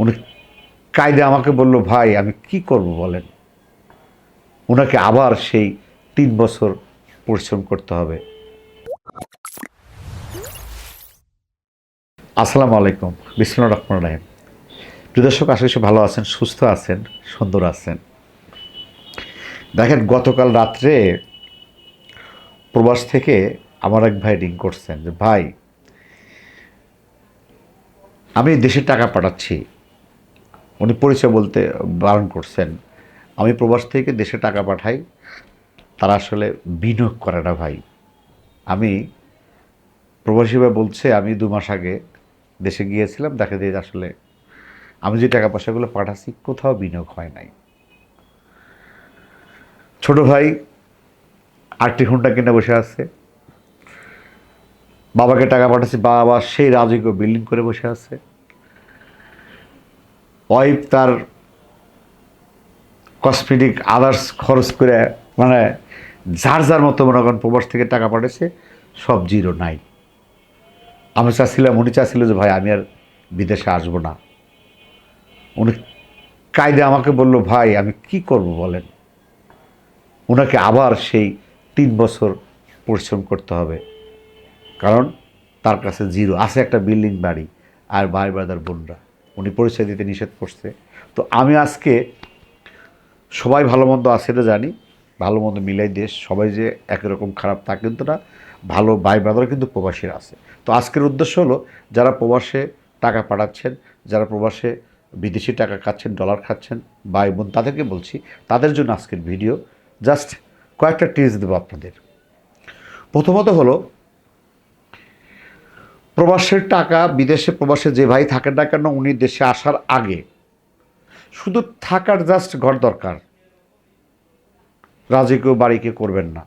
উনি কায়দে আমাকে বলল, ভাই, আমি কি করব বলেন? ওনাকে আবার সেই তিন বছর পরিশ্রম করতে হবে। আসসালামু আলাইকুম, বিসমুল্লাহ রহমান রাহিম। দর্শক, আশা ভালো আছেন, সুস্থ আছেন, সুন্দর আছেন। দেখেন, গতকাল রাত্রে প্রবাস থেকে আমার এক ভাই রিং করছেন যে, ভাই, আমি দেশে টাকা পাঠাচ্ছি। উনি পরিচয় বলতে বারণ করছেন, আমি প্রবাস থেকে দেশে টাকা পাঠাই, তারা আসলে বিনিয়োগ করে না ভাই। আমি প্রবাসী ভাই বলছে, আমি দু মাস আগে দেশে গিয়েছিলাম, দেখা দিয়ে আসলে আমি যে টাকা পয়সাগুলো পাঠাচ্ছি, কোথাও বিনিয়োগ হয় নাই। ছোট ভাই আটটি ঘণ্টা কিনে বসে আছে। বাবাকে টাকা পাঠাচ্ছি, বাবা সেই রাজকীয় বিল্ডিং করে বসে আছে। ওয়াইফ তার কসমেটিক আদার্স খরচ করে মানে যার যার মতো মনে করেন প্রবাস থেকে টাকা পাঠাচ্ছে সব জিরো নাই। আমি চাচ্ছিলাম, উনি চাচ্ছিল যে, ভাই, আমি আর বিদেশে আসব না। উনি কায়দে আমাকে বলল, ভাই, আমি কি করব বলেন? ওনাকে আবার সেই তিন বছর পরিশ্রম করতে হবে। কারণ তার কাছে জিরো, আছে একটা বিল্ডিং বাড়ি আর ভাই ব্রাদার বোনরা উনি পরিচয় দিতে নিষেধ করছে। তো আমি আজকে সবাই ভালো মন্দ আছে এটা জানি, ভালো মন্দ মিলাই দেশ, সবাই যে একই রকম খারাপ তা কিন্তু না, ভালো ভাই ব্রাদার কিন্তু প্রবাসীরা আছে। তো আজকের উদ্দেশ্য হলো, যারা প্রবাসে টাকা পাঠাচ্ছেন, যারা প্রবাসে বিদেশি টাকা খাচ্ছেন ডলার খাচ্ছেন, ভাই বোন তাদেরকে বলছি, তাদের জন্য আজকের ভিডিও জাস্ট কয়েকটা টিপস দেবো আপনাদের। প্রথমত হলো প্রবাসের টাকা, বিদেশে প্রবাসে যে ভাই থাকেন না কেন, উনি দেশে আসার আগে। শুধু থাকার জাস্ট ঘর দরকার। রাজকীয় বাড়িকে করবেন না।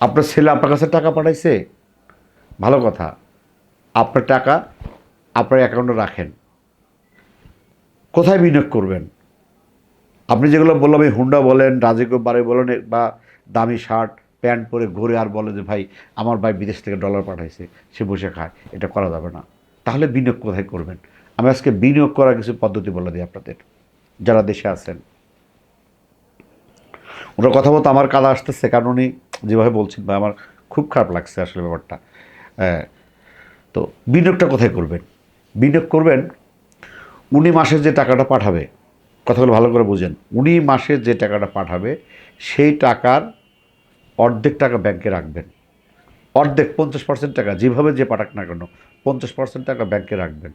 আপনার ছেলে আপনার কাছে টাকা পাঠাইছে? ভালো কথা। আপনার টাকা আপনার অ্যাকাউন্টে রাখেন। কোথায় বিনিয়োগ করবেন? আপনি যেগুলো বললাম, এই হুন্ডা বলেন রাজকীয় বাড়ি বলেন, বা দামি শার্ট প্যান্ট পরে ঘুরে আর বলে যে, ভাই, আমার ভাই বিদেশ থেকে ডলার পাঠাইছে, সে বসে খায়, এটা করা যাবে না। তাহলে বিনিয়োগ কোথায় করবেন? আমি আজকে বিনিয়োগ করার কিছু পদ্ধতি বলে দিই আপনাদের, যারা দেশে আছেন। ওনার কথা বলতে আমার কাদা আসতেছে, কারণ উনি যেভাবে বলছেন বা আমার খুব খারাপ লাগছে আসলে ব্যাপারটা। তো বিনিয়োগটা কোথায় করবেন? বিনিয়োগ করবেন, উনি মাসে যে টাকাটা পাঠাবে, কথাগুলো ভালো করে বুঝেন, উনি মাসে যে টাকাটা পাঠাবে, সেই টাকার অর্ধেক টাকা ব্যাংকে রাখবেন। অর্ধেক, পঞ্চাশ পার্সেন্ট টাকা, যেভাবে যে পাঠাক না কেন, পঞ্চাশ পার্সেন্ট টাকা ব্যাংকে রাখবেন।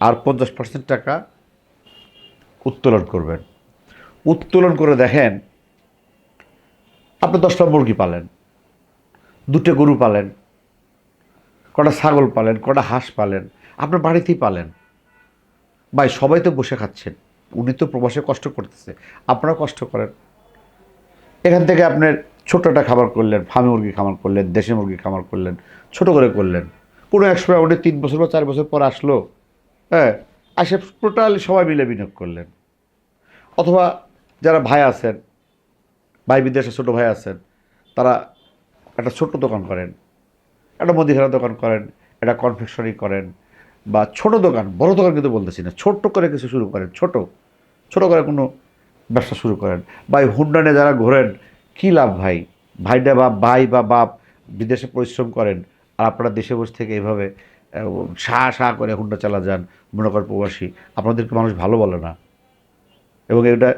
আর পঞ্চাশ পার্সেন্ট টাকা উত্তোলন করবেন। উত্তোলন করে দেখেন, আপনি দশটা মুরগি পালেন, দুটো গরু পালেন, কটা ছাগল পালেন, কটা হাঁস পালেন, আপনার বাড়িতেই পালেন। ভাই, সবাই তো বসে খাচ্ছেন, উনি তো প্রবাসে কষ্ট করতেছে আপনারা কষ্ট করেন। এখান থেকে আপনার ছোট একটা খাবার করলেন, ফার্মি মুরগি খামার করলেন, দেশি মুরগি খামার করলেন, ছোট করে করলেন। পুরো একশো উনি তিন বছর বা চার বছর পর আসলো হ্যাঁ আসে টোটালি সবাই মিলে বিনিয়োগ করলেন। অথবা যারা ভাই আছেন, ভাই বিদেশে ছোটো ভাই আছেন, তারা একটা ছোট্ট দোকান করেন, একটা মুদিখানা দোকান করেন, একটা কনফেকশনারি করেন, বা ছোট দোকান, বড় দোকান কিন্তু বলতেছি না, ছোট্ট করে কিছু শুরু করেন, ছোট ছোট করে কোনো ব্যবসা শুরু করেন, বা এই হুন্ডানে যারা ঘোরেন কী লাভ ভাই? ভাইটা বা ভাই বা বাপ বিদেশে পরিশ্রম করেন আর আপনারা দেশে বসে থেকে এইভাবে সা সা করে হুন্ডা চালা যান, মনে করেন প্রবাসী, আপনাদেরকে মানুষ ভালো বলে না। এবং এটা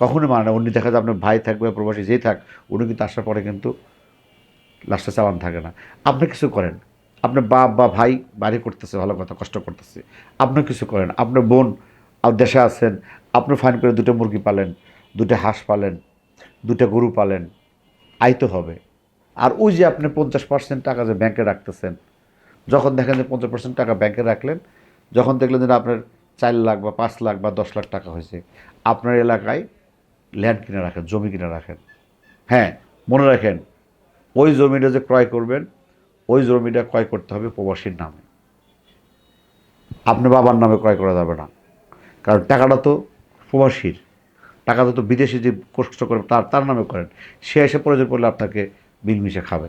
কখনোই মানে না, উনি দেখা যায় আপনার ভাই থাকবে প্রবাসী যেই থাক, উনি কিন্তু আসার পরে কিন্তু লাস্টে চালান থাকে না। আপনি কিছু করেন। আপনার বাপ বা ভাই বাড়ি করতেছে, ভালো কথা, কষ্ট করতেছে। আপনি কিছু করেন। আপনার বোন দেশে আছেন, আপনি ফাইন করে দুটো মুরগি পালেন, দুটো হাঁস পালেন দুটো গরু পালেন আইতে হবে। আর ওই যে আপনি পঞ্চাশ পার্সেন্ট টাকা যে ব্যাংকে রাখতেছেন, যখন দেখেন যে পঞ্চাশ পার্সেন্ট টাকা ব্যাংকে রাখলেন, যখন দেখলেন যে আপনার চার লাখ বা পাঁচ লাখ বা দশ লাখ টাকা হয়েছে, আপনার এলাকায় ল্যান্ড কিনে রাখেন, জমি কিনে রাখেন। হ্যাঁ মনে রাখেন, ওই জমিটা যে ক্রয় করবেন, ওই জমিটা ক্রয় করতে হবে প্রবাসীর নামে। আপনি বাবার নামে ক্রয় করা যাবে না, কারণ টাকাটা তো প্রবাসীর। টাকাটা তো বিদেশে যে কষ্ট করে তার তার নামে করেন, সে এসে প্রয়োজন পড়লে আপনাকে মিলমিশে খাবে।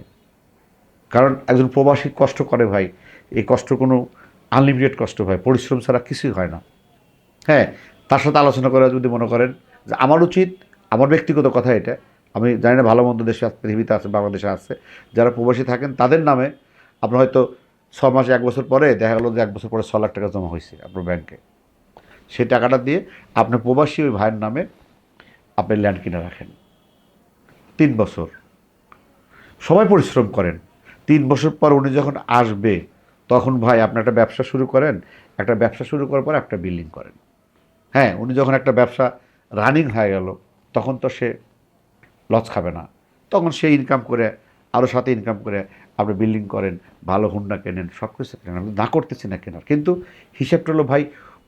কারণ একজন প্রবাসী কষ্ট করে ভাই, এই কষ্ট কোনো আনলিমিটেড কষ্ট হয় পরিশ্রম ছাড়া কিছুই হয় না। হ্যাঁ তার সাথে আলোচনা করে যদি মনে করেন যে আমার উচিত, আমার ব্যক্তিগত কথা এটা, আমি জানি না ভালো মন্দ দেশে পৃথিবীতে আছে, বাংলাদেশে আছে, যারা প্রবাসী থাকেন তাদের নামে আপনার হয়তো ছ মাস, এক বছর পরে দেখা গেলো যে এক বছর পরে ছ লাখ টাকা জমা হয়েছে আপনার ব্যাংকে। সেই টাকাটা দিয়ে আপনার প্রবাসী ওই ভাইয়ের নামে আপনি ল্যান্ড কিনে রাখেন। তিন বছর। সবাই পরিশ্রম করেন। তিন বছর পর উনি যখন আসবে, তখন ভাই আপনি একটা ব্যবসা শুরু করেন। একটা ব্যবসা শুরু করার পর একটা বিল্ডিং করেন। হ্যাঁ উনি যখন একটা ব্যবসা রানিং হয়ে গেল, তখন তো সে লস খাবে না। তখন সে ইনকাম করে আরও সাথে ইনকাম করে আপনি বিল্ডিং করেন, ভালো হুন্ডা কেনেন সব কিছু কেনেন। আমি না করতেছি না কেনার। কিন্তু হিসেবটা হলো ভাই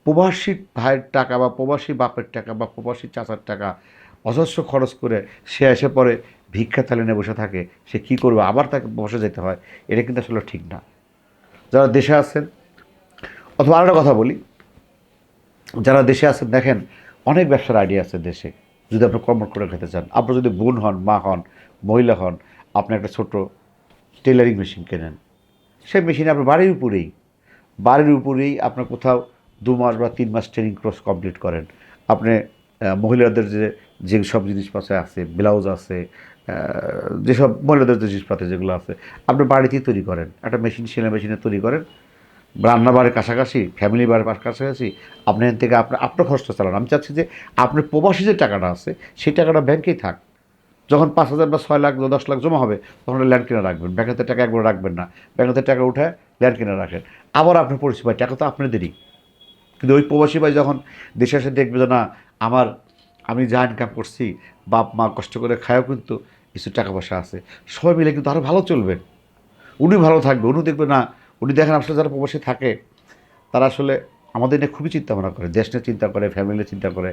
প্রবাসী ভাইয়ের টাকা বা প্রবাসী বাপের টাকা বা প্রবাসী চাচার টাকা অজস্র খরচ করে সে এসে পরে ভিক্ষা চালিয়ে বসে থাকে, সে কি করবে? আবার তাকে বসে যেতে হয়। এটা কিন্তু আসলে ঠিক না। যারা দেশে আছেন, অথবা আরেকটা কথা বলি। যারা দেশে আছেন, দেখেন, অনেক ব্যবসার আইডিয়া আছে দেশে। যদি আপনি কর্ম করে খেতে চান, আপনি যদি বোন হন, মা হন, মহিলা হন, আপনি একটা ছোট টেলারিং মেশিন কেনেন। সেই মেশিন আপনার বাড়ির উপরেই বাড়ির উপরেই আপনার কোথাও দু মাস বা তিন মাস ট্রেনিং কোর্স কমপ্লিট করেন। আপনি মহিলাদের যে যে সব জিনিসপত্র আছে ব্লাউজ আছে যেসব মহিলাদের জিনিসপত্র যেগুলো আছে, আপনি বাড়িতেই তৈরি করেন। একটা মেশিন সেলাই মেশিনে তৈরি করেন। রান্না বাড়ির কাছাকাছি ফ্যামিলি পাশ কাছাকাছি, আপনি এখান থেকে আপনার আপনার খরচটা চালান। আমি চাচ্ছি যে আপনার প্রবাসী যে টাকাটা আছে, সেই টাকাটা ব্যাংকেই থাক। যখন পাঁচ হাজার বা ছয় লাখ দশ লাখ জমা হবে, তখন ল্যান্ড কিনে রাখবেন। ব্যাংকেতে টাকা একবার রাখবেন না। ব্যাংকেতে টাকা উঠে ল্যান্ড কিনে রাখেন। আবার আপনি পরিষেবা টাকা তো আপনাদেরই। কিন্তু ওই প্রবাসী ভাই যখন দেশে এসে দেখবে না, আমার, আমি যা ইনকাম করছি, বাপ মা কষ্ট করে খায়ও কিন্তু কিছু টাকা পয়সা আছে। সবাই মিলে কিন্তু আরও ভালো চলবেন উনি ভালো থাকবে, উনি দেখবে না, উনি দেখেন আসলে যারা প্রবাসী থাকে, তারা আসলে আমাদের নিয়ে খুবই চিন্তা ভাবনা করে, দেশ নিয়ে চিন্তা করে ফ্যামিলি চিন্তা করে।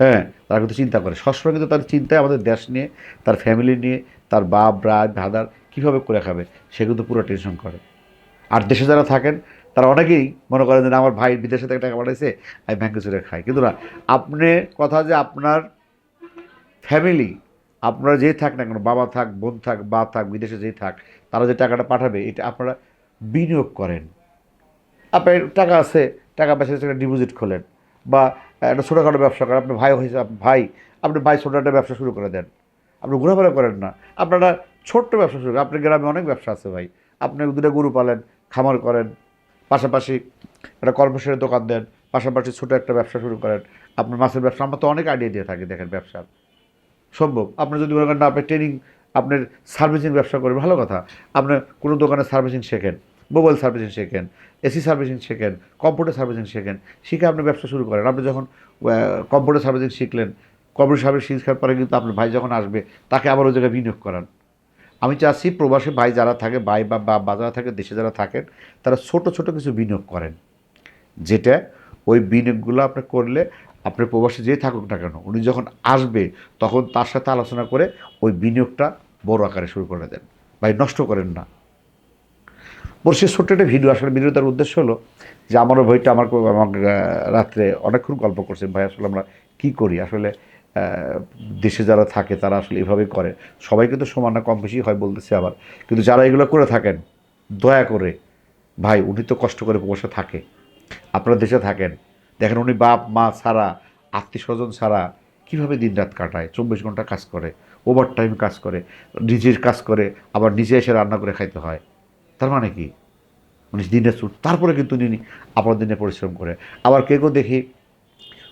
হ্যাঁ তারা কিন্তু চিন্তা করে। সবসময় কিন্তু তার চিন্তায় আমাদের দেশ নিয়ে, তার ফ্যামিলি নিয়ে, তার বাপ ব্রাদ ভাদার কীভাবে করে খাবে, সে কিন্তু পুরো টেনশন করে। আর দেশে যারা থাকেন, তারা অনেকেই মনে করেন যে আমার ভাই বিদেশে থেকে টাকা পাঠাইছে, আমি ব্যাংকে চলে খাই। কিন্তু না, আপনি কথা যে আপনার ফ্যামিলি আপনারা যেই থাক না কেন, বাবা থাক, বোন থাক, বা থাক, বিদেশে যেই থাক, তারা যে টাকাটা পাঠাবে, এটা আপনারা বিনিয়োগ করেন। আপনার টাকা আছে, টাকা পয়সা একটা ডিপোজিট খোলেন। বা একটা ছোটোখাটো ব্যবসা করেন, আপনার ভাই হয়েছে ভাই, আপনি ভাই ছোটো একটা ব্যবসা শুরু করে দেন। আপনি ঘোরাফেরা করেন না। আপনারা ছোট্ট ব্যবসা শুরু আপনার গ্রামে অনেক ব্যবসা আছে ভাই। আপনি দুটো গরু পালেন খামার করেন, পাশাপাশি একটা কর্মচারীর দোকান দেন, পাশাপাশি ছোটো একটা ব্যবসা শুরু করেন। আপনার মাছের ব্যবসা, আমরা তো অনেক আইডিয়া দিয়ে থাকি, দেখেন ব্যবসার সম্ভব। আপনি যদি মনে করেন না, আপনি ট্রেনিং আপনার সার্ভিসিং ব্যবসা করবেন ভালো কথা। আপনি কোনো দোকানে সার্ভিসিং শেখেন মোবাইল সার্ভিসিং শেখেন এসি সার্ভিসিং শেখেন কম্পিউটার সার্ভিসিং শেখেন, শিখে আপনি ব্যবসা শুরু করেন। আপনি যখন কম্পিউটার সার্ভিসিং শিখলেন কম্পিউটার সার্ভিসিং শেখার পরে কিন্তু আপনার ভাই যখন আসবে, তাকে আবার ওই জায়গায় বিনিয়োগ করান। আমি চাচ্ছি প্রবাসী ভাই যারা থাকে, ভাই বা বা যারা থাকে, দেশে যারা থাকেন, তারা ছোট ছোট কিছু বিনিয়োগ করেন। যেটা ওই বিনিয়োগগুলো আপনি করলে আপনি প্রবাসী যেই থাকুক না কেন, উনি যখন আসবে তখন তার সাথে আলোচনা করে ওই বিনিয়োগটা বড় আকারে শুরু করে দেন। ভাই, নষ্ট করেন না। বলছি ছোট্ট একটা ভিডিও আসলে ভিডিওটার উদ্দেশ্য হলো যে, আমারও বইটা আমার আমার রাত্রে অনেকক্ষণ গল্প করছে, ভাই, আসলে আমরা কী করি? আসলে দেশে যারা থাকে, তারা আসলে এভাবেই করে। সবাই কিন্তু সমান না কম বেশি হয় বলতেছে আবার। কিন্তু যারা এগুলো করে থাকেন, দয়া করে, ভাই, উনি তো কষ্ট করে বসে থাকে। আপনারা দেশে থাকেন। দেখেন উনি বাপ, মা ছাড়া আত্মীয় স্বজন ছাড়া কীভাবে দিনরাত কাটায়? চব্বিশ ঘণ্টা কাজ করে ওভার টাইম কাজ করে, নিজের কাজ করে, আবার নিজে এসে রান্না করে খাইতে হয়। তার মানে কি? উনি দিনে ছুট তারপরে কিন্তু উনি আপনার দিনে পরিশ্রম করে। আবার কেউ কেউ দেখি,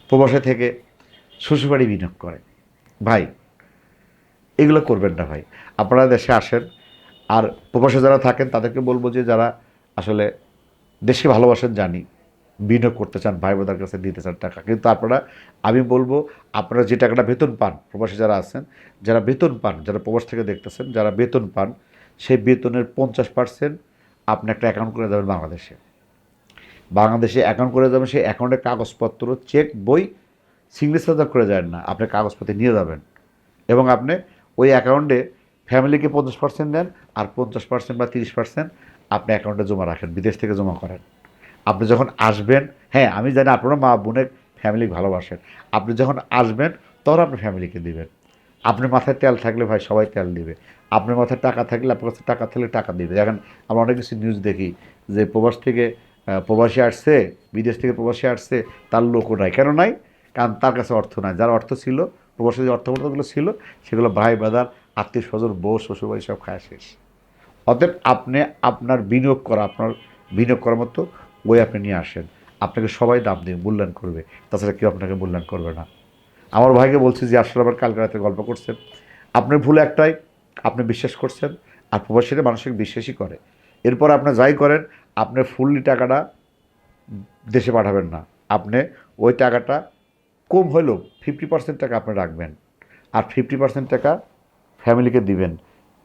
প্রবাসে থেকে শ্বশুরবাড়ি বিনিয়োগ করে। ভাই, এগুলো করবেন না ভাই। আপনারা দেশে আসেন, আর প্রবাসে যারা থাকেন, তাদেরকে বলব যে যারা আসলে দেশে ভালোবাসেন, জানি বিনিয়োগ করতে চান, ভাই বোনদের কাছে দিতে চান টাকা। কিন্তু আপনারা, আমি বলব, আপনারা যে টাকাটা বেতন পান, প্রবাসী যারা আছেন, যারা বেতন পান, যারা প্রবাস থেকে দেখতেছেন, যারা বেতন পান, সেই বেতনের পঞ্চাশ পার্সেন্ট আপনি একটা অ্যাকাউন্ট করে দেবেন বাংলাদেশে। বাংলাদেশে অ্যাকাউন্ট করে যাবেন, সেই অ্যাকাউন্টের কাগজপত্র চেক বই সিগনেচার করে যাবেন না, আপনি কাগজপত্র নিয়ে যাবেন। এবং আপনি ওই অ্যাকাউন্টে ফ্যামিলিকে পঞ্চাশ পার্সেন্ট দেন আর পঞ্চাশ পার্সেন্ট বা তিরিশ পার্সেন্ট আপনি অ্যাকাউন্টে জমা রাখেন, বিদেশ থেকে জমা করেন। আপনি যখন আসবেন হ্যাঁ আমি জানি আপনারা মা বোনের ফ্যামিলি ভালোবাসেন। আপনি যখন আসবেন, তখন আপনি ফ্যামিলিকে দিবেন। আপনার মাথায় তেল থাকলে ভাই সবাই তেল দিবে। আপনার মাথায় টাকা থাকলে, আপনার কাছে টাকা থাকলে টাকা দিবে। দেখেন, আমরা অনেক কিছু নিউজ দেখি যে প্রবাস থেকে প্রবাসী আসছে, বিদেশ থেকে প্রবাসী আসছে, তার লোকও নাই। কেন নাই? কারণ তার কাছে অর্থ নাই। যার অর্থ ছিল প্রবাসী যে অর্থগুলো ছিল, সেগুলো ভাই বাদার আত্মীয় স্বজন, বউ, শ্বশুরবাড়ি সব খায় শেষ। অতএব আপনি আপনার বিনিয়োগ করা, আপনার বিনিয়োগ করার মতো ওই আপনি নিয়ে আসেন। আপনাকে সবাই দাম দিয়ে মূল্যায়ন করবে। তাছাড়া কেউ আপনাকে মূল্যায়ন করবে না। আমার ভাইকে বলছি যে, আসলে আবার কালকে রাতে গল্প করছেন। আপনার ভুল একটাই, আপনি বিশ্বাস করছেন, আর প্রবাসীরা মানসিক বিশ্বাসই করে। এরপর আপনি যাই করেন, আপনি ফুললি টাকাটা দেশে পাঠাবেন না। আপনি ওই টাকাটা কম হলেও ফিফটি পার্সেন্ট টাকা আপনি রাখবেন। আর ফিফটি পার্সেন্ট টাকা ফ্যামিলিকে দিবেন।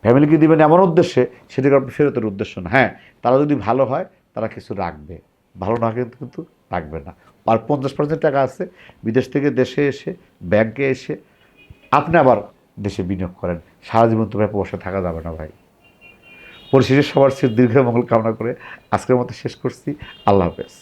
ফ্যামিলিকে দিবেন এমন উদ্দেশ্যে সেটাকে আপনি ফেরতের উদ্দেশ্য না। হ্যাঁ তারা যদি ভালো হয়, তারা কিছু রাখবে। ভালো না কিন্তু কিন্তু রাখবে না। আর পঞ্চাশ পার্সেন্ট টাকা আছে, বিদেশ থেকে দেশে এসে, ব্যাংকে এসে, আপনি আবার দেশে বিনিয়োগ করেন। সারা জীবন তো ভাই প্রবাসে থাকা যাবে না ভাই। পরিশেষে সবার সে দীর্ঘ মঙ্গল কামনা করে আজকের মতো শেষ করছি। আল্লাহ হাফেজ।